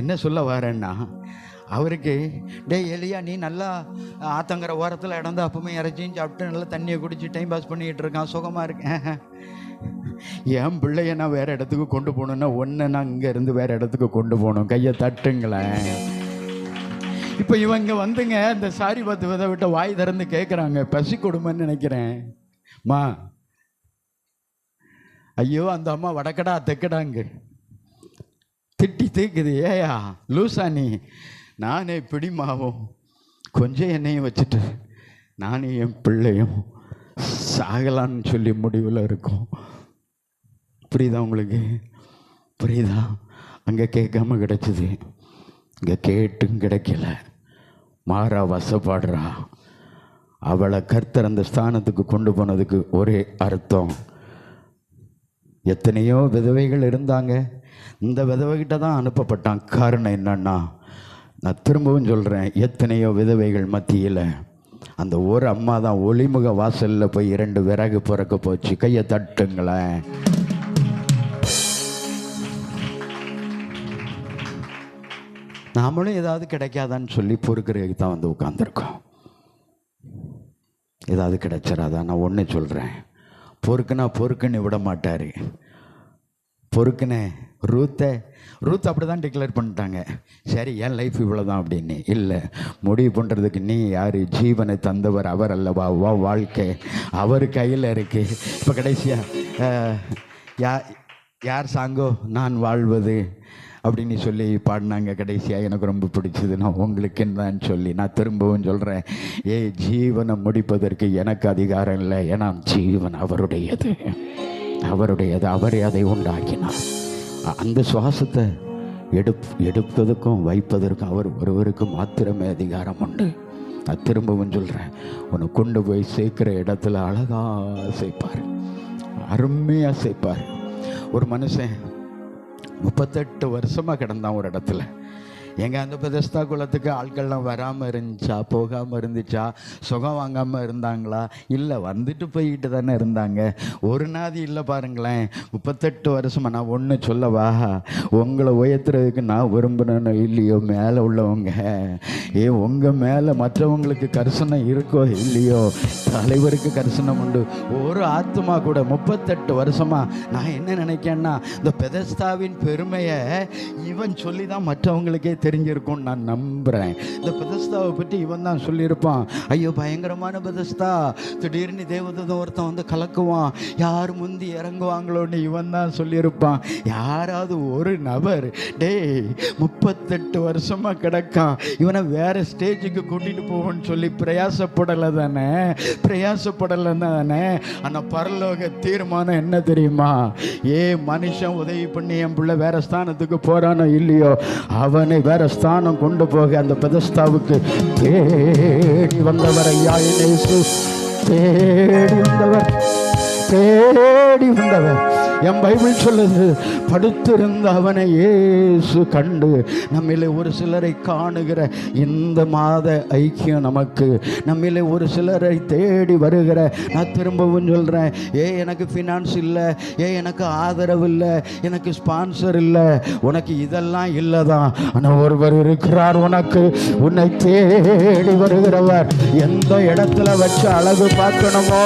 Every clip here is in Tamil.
என்ன சொல்ல வரேன்னா அவருக்கு டேய் எலியா நீ நல்லா ஆத்தங்கிற ஓரத்தில் இடந்து அப்பவுமே இறச்சியும் சாப்பிட்டு நல்லா தண்ணியை குடிச்சு டைம் பாஸ் பண்ணிக்கிட்டு இருக்கான் சுகமாக இருக்கேன் என் பிள்ளைய நான் வேற இடத்துக்கு கொண்டு போகணுன்னா ஒன்று நான் இங்கே இருந்து வேற இடத்துக்கு கொண்டு போகணும். கையை தட்டுங்களேன். இப்போ இவங்க வந்துங்க இந்த சாரி பார்த்து விதை விட்ட வாய் திறந்து கேட்குறாங்க பசி கொடுமைன்னு நினைக்கிறேன். மா. ஐயோ அந்த அம்மா வடக்கடா தெக்கடாங்க திட்டி தீக்குது. ஏயா லூசா நீ. நானே பிடிமாவும் கொஞ்சம் என்னையும் வச்சுட்டு நானே என் பிள்ளையும் சாகலான்னு சொல்லி முடிவில் இருக்கும். புரியுதா உங்களுக்கு? புரியுதா? அங்கே கேட்காம கிடைச்சிது. இங்கே கேட்டும் கிடைக்கல. மாறா வசப்பாடுறா. அவளை கர்த்தர் அந்த ஸ்தானத்துக்கு கொண்டு போனதுக்கு ஒரே அர்த்தம். எத்தனையோ விதவைகள் இருந்தாங்க. இந்த விதவைகிட்ட தான் அனுப்பப்பட்டான். காரணம் என்னன்னா நான் திரும்பவும் சொல்கிறேன் எத்தனையோ விதவைகள் மத்தியில் அந்த ஒரு அம்மா தான் ஒளிமுக வாசலில் போய் இரண்டு விறகு பிறக்க போச்சு. கையை தட்டுங்களேன். நாமளும் ஏதாவது கிடைக்காதான்னு சொல்லி பொறுக்கிறதுக்கு தான் வந்து உட்காந்துருக்கோம் ஏதாவது கிடைச்சிடாதான் நான் ஒன்று சொல்கிறேன் பொறுக்குனா பொறுக்குன்னு விட மாட்டார். பொறுக்குனே ரூத்தை ரூத் அப்படி தான் டிக்ளேர் பண்ணிட்டாங்க. சரி என் லைஃப் இவ்வளோ தான் அப்படின்னு. இல்லை முடிவு பண்ணுறதுக்கு நீ யார்? ஜீவனை தந்தவர் அவர் அல்லவா? வா வாழ்க்கை அவர் கையில் இருக்குது இப்போ கடைசியாக யா யார் சாங்கோ? நான் வாழ்வது. அப்படின்னு சொல்லி பாடினாங்க கடைசியாக எனக்கு ரொம்ப பிடிச்சது. நான் உங்களுக்கு தான் சொல்லி நான் திரும்பவும் சொல்கிறேன் ஏ ஜீவனை முடிப்பதற்கு எனக்கு அதிகாரம் இல்லை. ஏன்னா ஜீவன் அவருடையது. அவருடையது. அவரே அதை உண்டாக்கினார். அந்த சுவாசத்தை எடுப் எடுப்பதற்கும் வைப்பதற்கும் அவர் ஒருவருக்கு மாத்திரமே அதிகாரம் உண்டு. நான் திரும்பவும் சொல்கிறேன் உன்னை கொண்டு போய் சேர்க்குற இடத்துல அழகாக சேர்ப்பார். அருமையாக சேர்ப்பார். ஒரு மனுஷன் முப்பத்தெட்டு வருஷமாக கிடந்தான் ஒரு இடத்துல. எங்கள் அந்த பெதஸ்தா குலத்துக்கு ஆட்கள்லாம் வராமல் இருந்துச்சா? போகாமல் இருந்துச்சா? சுகம் வாங்காமல் இருந்தாங்களா? இல்லை வந்துட்டு போய்கிட்டு தானே இருந்தாங்க. ஒரு நாதி இல்லை பாருங்களேன். முப்பத்தெட்டு வருஷமாக நான் ஒன்று சொல்லவா? உங்களை உயர்த்துறதுக்கு நான் விரும்புனேனோ இல்லையோ மேலே உள்ளவங்க. ஏ உங்கள் மேலே மற்றவங்களுக்கு கரிசனம் இருக்கோ இல்லையோ? தலைவருக்கு கரிசனம் உண்டு. ஒரு ஆத்மா கூட முப்பத்தெட்டு வருஷமாக நான் என்ன நினைக்கேன்னா இந்த பெதஸ்தாவின் பெருமையை இவன் சொல்லி தான் மற்றவங்களுக்கே தெரிஞ்சிருக்கும்னு நான் நம்புகிறேன் இந்த பெதஸ்தாவை பற்றி இவன் தான் சொல்லியிருப்பான். ஐயோ பயங்கரமான பெதஸ்தா. திடீர்னு தேவதூதன் ஒருத்தன் வந்து கலக்குவான். யார் முந்தி இறங்குவாங்களோன்னு இவன் தான் சொல்லியிருப்பான். யாராவது ஒரு நபர் டேய் முப்பத்தெட்டு வருஷமாக கிடக்கான். இவனை வேற ஸ்டேஜுக்கு கூட்டிகிட்டு போவோன்னு சொல்லி பிரயாசப்படலை தானே? பிரயாசப்படலை தானே? ஆனால் பரலோக தீர்மானம் என்ன தெரியுமா? ஏ மனுஷன் உதவி பண்ணி என் பிள்ளை வேற ஸ்தானத்துக்கு போகிறானோ இல்லையோ அவனை வேற ஸ்தானம் கொண்டு போக அந்த பெதஸ்தாவுக்கு தேடி வந்தவர் ஐயா தேடி வந்தவர். தேடி வந்தவர். என் பைபிள் சொல்லுது படுத்திருந்த அவனை ஏசு கண்டு. நம்மிலே ஒரு சிலரை காணுகிற இந்த மாத ஐக்கியம் நமக்கு. நம்மிலே ஒரு சிலரை தேடி வருகிற நான் திரும்பவும் சொல்கிறேன் ஏ எனக்கு ஃபினான்ஸ் இல்லை ஏ எனக்கு ஆதரவு இல்லை எனக்கு ஸ்பான்சர் இல்லை உனக்கு இதெல்லாம் இல்லை தான். ஆனால் ஒருவர் இருக்கிறார் உனக்கு உன்னை தேடி வருகிறவர். எந்த இடத்துல வச்சு அழகு பார்க்கணுமோ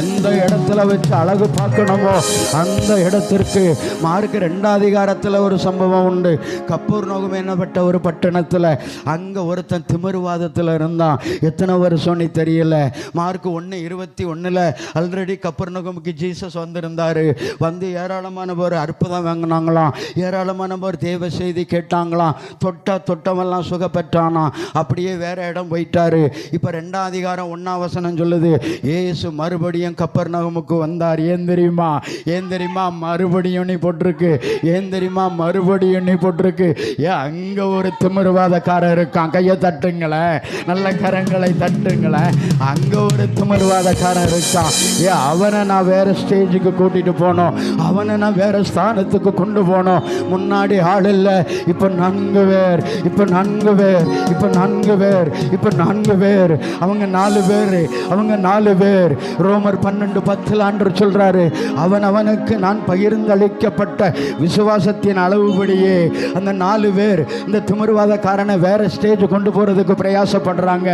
எந்த இடத்துல வச்சு அழகு பார்க்கணுமோ அந்த இடத்திற்கு மார்க்கு ரெண்டாம் அதிகாரத்தில் ஒரு சம்பவம் உண்டு. கப்பூர் நோகம் என்னப்பட்ட ஒரு பட்டணத்தில்? அங்கே ஒருத்தன் திமிர்வாதத்தில் இருந்தான். எத்தனை வருஷம் நீ தெரியல? மார்க் ஒன்று இருபத்தி ஒன்றில் ஆல்ரெடி கப்பூர் நோகமுக்கு ஜீசஸ் வந்திருந்தார். வந்து ஏராளமான பேர் அற்புதம் வாங்கினாங்களாம். ஏராளமான பேர் தேவ செய்தி கேட்டாங்களாம். தொட்டா தொட்டமெல்லாம் சுகப்பெற்றானாம் அப்படியே வேற இடம் போயிட்டாரு. இப்போ ரெண்டாம் அதிகாரம் ஒன்றாம் வசனம் சொல்லுது. ஏசு மறுபடியும் கப்பர் நகமுக்கு வந்தார். ஏன் தெரியுமா? ஏன் தெரியுமா? மறுபடியும் நீ போட்டிருக்கு. ஏன் தெரியுமா? மறுபடியும் நீ போட்டிருக்கு. ஏன் அங்கே ஒரு திமிர்வாதக்காரன் இருக்கான். கையை தட்டுங்களேன். நல்ல கரங்களை தட்டுங்களேன். அங்கே ஒரு திமிர்வாதக்காரன் இருக்கான். ஏன் அவனை நான் வேற ஸ்டேஜுக்கு கூட்டிட்டு போனோம். அவனை நான் வேற ஸ்தானத்துக்கு கொண்டு போனோம். முன்னாடி ஆள் இல்லை. இப்போ நான்கு பேர். இப்போ நான்கு பேர். இப்போ நான்கு பேர். இப்போ நான்கு பேர். அவங்க நாலு பேர். அவங்க நாலு பேர். ரோமர் பன்னெண்டு பத்தில் ஆண்டு சொல்றாரு. அவன் அவனுக்கு நான் பகிர்ந்தளிக்கப்பட்ட விசுவாசத்தின் அளவுபடியே அந்த நாலு பேர் இந்த திமிர்வாதக்காரனை வேற ஸ்டேஜ் கொண்டு போறதுக்கு பிரயாசப்படுறாங்க.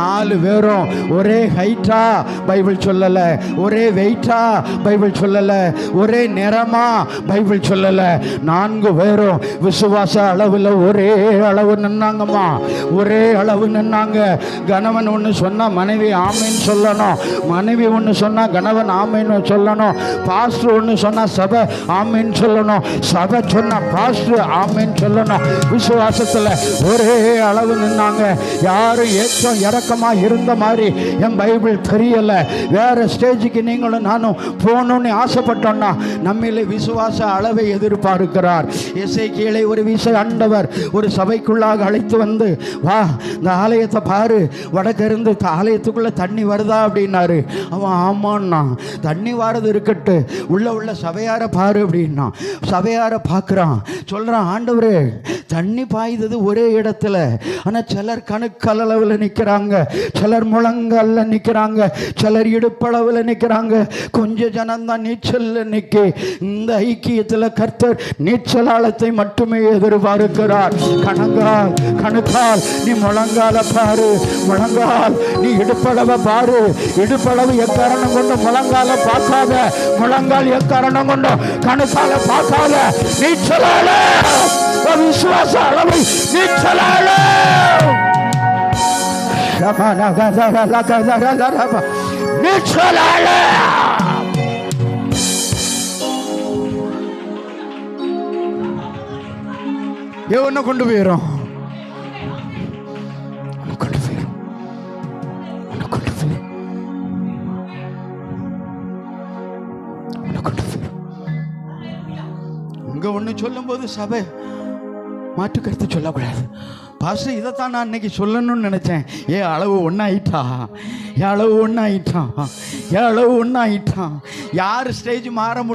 நாலு பேரும் ஒரே ஹைட்டா பைபிள் சொல்லலை ஒரே வெயிட்டா பைபிள் சொல்லலை ஒரே நிறமா பைபிள் சொல்லலை. நான்கு பேரும் விசுவாச அளவில் ஒரே அளவு நின்னாங்கம்மா ஒரே அளவு நின்னாங்க. கணவன் ஒன்று சொன்னால் மனைவி ஆமைன்னு சொல்லணும் மனைவி ஒன்று சொன்னால் கணவன் ஆமைன்னு சொல்லணும் பாஸ்டர் ஒன்று சொன்னா சபை ஆமைன்னு சொல்லணும். சபை சொன்னால் பாஸ்டர் ஆமைன்னு சொல்லணும். விசுவாசத்தில் ஒரே அளவு நின்னாங்க. யாரும் ஏற்றம் இறக்கமா இருந்த மாதிரி என் பைபிள் தெரியல. வேற ஸ்டேஜுக்கு நீங்களும் நானும் போகணும்னு ஆசைப்பட்டோன்னா நம்மிலே விசுவாச அளவை எதிர்பார்க்கிறார். இசை கீழே ஒரு விசை ஆண்டவர் ஒரு சபைக்குள்ளாக அழைத்து வந்து வா இந்த ஆலயத்தை பாரு. வடக்கிருந்து ஆலயத்துக்குள்ளே ஆலயத்துக்குள்ள தண்ணி வருதா? அப்படின்னாரு. அவன் ஆமான்னா தண்ணி வாரது இருக்கட்டு. உள்ள உள்ள சபையார பாரு அப்படின்னா சபையார பார்க்குறான். சொல்கிறான் ஆண்டவரே தண்ணி பாய்ந்தது ஒரே இடத்துல. ஆனால் சிலர் கணுக்களவில் நிற்கிறாங்க சிலர் முழங்கால்ல நிற்கிறாங்க சிலர் இடுப்பளவில் நிற்கிறாங்க கொஞ்ச ஜனம்தான் நீச்சல்ல நிற்கி இந்த ஐக்கியத்தில் கர்த்தர் நீச்சல் ஆழத்தை மட்டுமே எதிர்பார்க்கிறார். கணங்கால் கணுக்கால் நீ முழங்கால பாரு முழங்கால் நீ இடுப்பளவை பாரு. இடுப்பளவு எக்காரணம் கொண்டு முழங்கால பார்க்காத. முழங்கால் எக்காரணம் கொண்டு கணுக்கால பார்க்காத நீச்சலால விசுவாச அளவை நீச்சலால நீச்சலால உன்னை கொண்டு போயிடும் இங்க ஒன்று சொல்லும்போது சபை மாற்று கருத்து சொல்லக்கூடாது. பாஸ்டர் இதைத்தான் நான் இன்னைக்கு சொல்லணும்னு நினச்சேன். ஏ அளவு ஒன்றாயிட்டா ஏ அளவு ஒன்றாயிட்டான் ஏ அளவு ஒன்றாயிட்டான் யார் ஸ்டேஜ் மாற முடியும்?